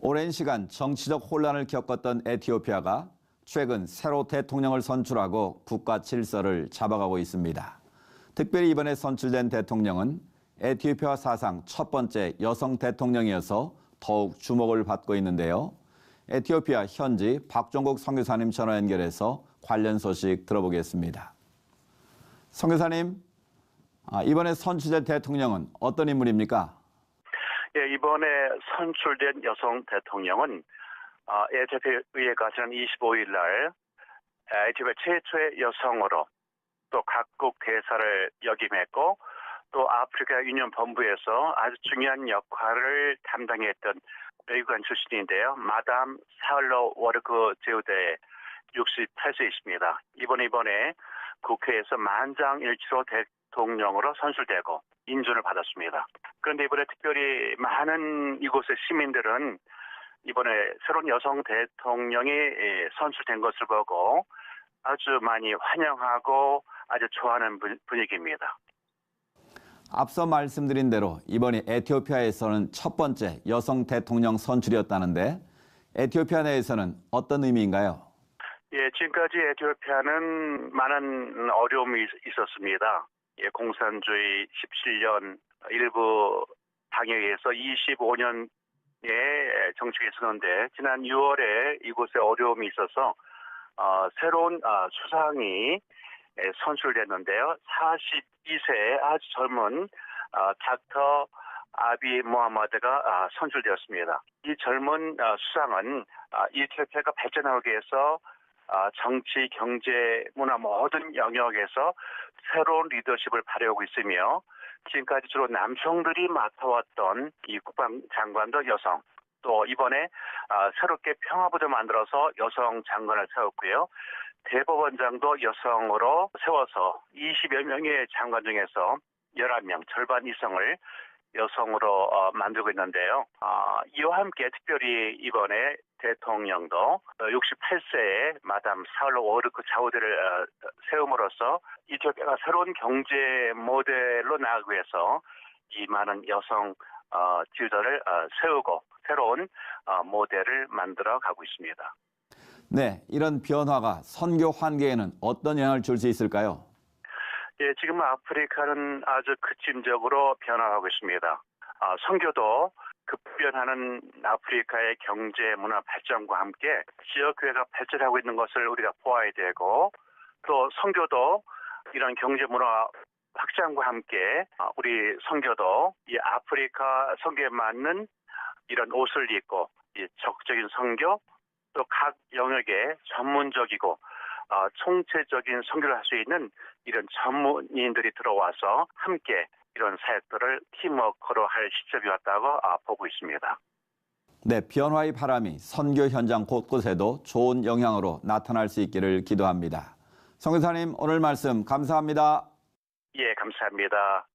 오랜 시간 정치적 혼란을 겪었던 에티오피아가 최근 새로 대통령을 선출하고 국가 질서를 잡아가고 있습니다. 특별히 이번에 선출된 대통령은 에티오피아 사상 첫 번째 여성 대통령이어서 더욱 주목을 받고 있는데요. 에티오피아 현지 박종국 선교사님 전화 연결해서 관련 소식 들어보겠습니다. 선교사님, 아, 이번에 선출된 대통령은 어떤 인물입니까? 예, 이번에 선출된 여성 대통령은 어, 에티오피아 의회가 지난 25일 날 에티오피아 최초의 여성으로 또 각국 대사를 역임했고 또 아프리카 유니언 본부에서 아주 중요한 역할을 담당했던 외교관 출신인데요. 마담 사흘로 워르크 제우대 68세이십니다. 이번 이번에 국회에서 만장일치로 대통령으로 선출되고 인준을 받았습니다. 그런데 이번에 특별히 많은 이곳의 시민들은 이번에 새로운 여성 대통령이 예, 선출된 것을 보고 아주 많이 환영하고 아주 좋아하는 분- 분위기입니다. 앞서 말씀드린 대로 이번이 에티오피아에서는 첫 번째 여성 대통령 선출이었다는데 에티오피아 내에서는 어떤 의미인가요? 예, 지금까지 에티오피아는 많은 어려움이 있- 있었습니다. 예, 공산주의 17년 일부 당에 의해서 25년의 정치가 있었는데 지난 6월에 이곳에 어려움이 있어서 어, 새로운 어, 수상이 예, 선출됐는데요. 42세 아주 젊은 어, 닥터 아비 모하마드가 아, 선출되었습니다. 이 젊은 어, 수상은 아, 이티오피아가 발전하기 위해서 아, 정치, 경제, 문화 모든 영역에서 새로운 리더십을 발휘하고 있으며 지금까지 주로 남성들이 맡아왔던 이 국방장관도 여성 또 이번에 아, 새롭게 평화부를 만들어서 여성 장관을 세웠고요. 대법원장도 여성으로 세워서 20여 명의 장관 중에서 11명, 절반 이상을 여성으로 어, 만들고 있는데요. 아, 이와 함께 특별히 이번에 대통령도 68세에 마담 사울로 워르크 자우대를 어, 세움으로써 이티오피아가 새로운 경제 모델로 나가기 위해서 이 많은 여성 어, 지도자를 어, 세우고 새로운 어, 모델을 만들어 가고 있습니다. 네, 이런 변화가 선교 환경에는 어떤 영향을 줄 수 있을까요? 예, 지금 아프리카는 아주 급진적으로 변화하고 있습니다. 아, 선교도 급변하는 아프리카의 경제 문화 발전과 함께 지역교회가 발전하고 있는 것을 우리가 보아야 되고 또 선교도 이런 경제 문화 확장과 함께 아, 우리 선교도 이 아프리카 선교에 맞는 이런 옷을 입고 이 적극적인 선교 또 각 영역에 전문적이고 어, 총체적인 선교를 할 수 있는 이런 전문인들이 들어와서 함께 이런 사역들을 팀워크로 할 시점이 왔다고 아, 보고 있습니다. 네, 변화의 바람이 선교 현장 곳곳에도 좋은 영향으로 나타날 수 있기를 기도합니다. 성교사님 오늘 말씀 감사합니다. 예, 감사합니다.